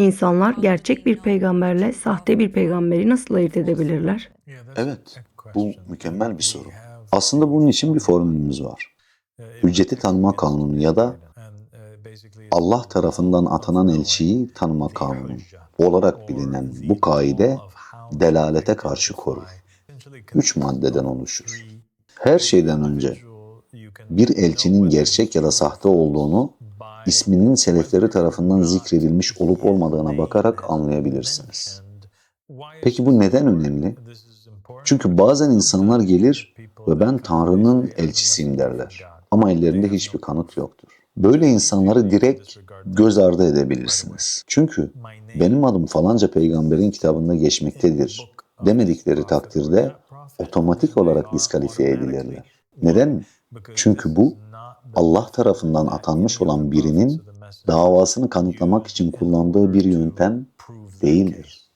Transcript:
İnsanlar gerçek bir peygamberle sahte bir peygamberi nasıl ayırt edebilirler? Evet, bu mükemmel bir soru. Aslında bunun için bir formülümüz var. Hücceti tanıma kanunu ya da Allah tarafından atanan elçiyi tanıma kanunu olarak bilinen bu kaide delalete karşı korur. Üç maddeden oluşur. Her şeyden önce bir elçinin gerçek ya da sahte olduğunu isminin selefleri tarafından zikredilmiş olup olmadığına bakarak anlayabilirsiniz. Peki bu neden önemli? Çünkü bazen insanlar gelir ve ben Tanrı'nın elçisiyim derler. Ama ellerinde hiçbir kanıt yoktur. Böyle insanları direkt göz ardı edebilirsiniz. Çünkü benim adım falanca peygamberin kitabında geçmektedir demedikleri takdirde otomatik olarak diskalifiye edilirler. Neden mi? Çünkü bu Allah tarafından atanmış olan birinin davasını kanıtlamak için kullandığı bir yöntem değildir.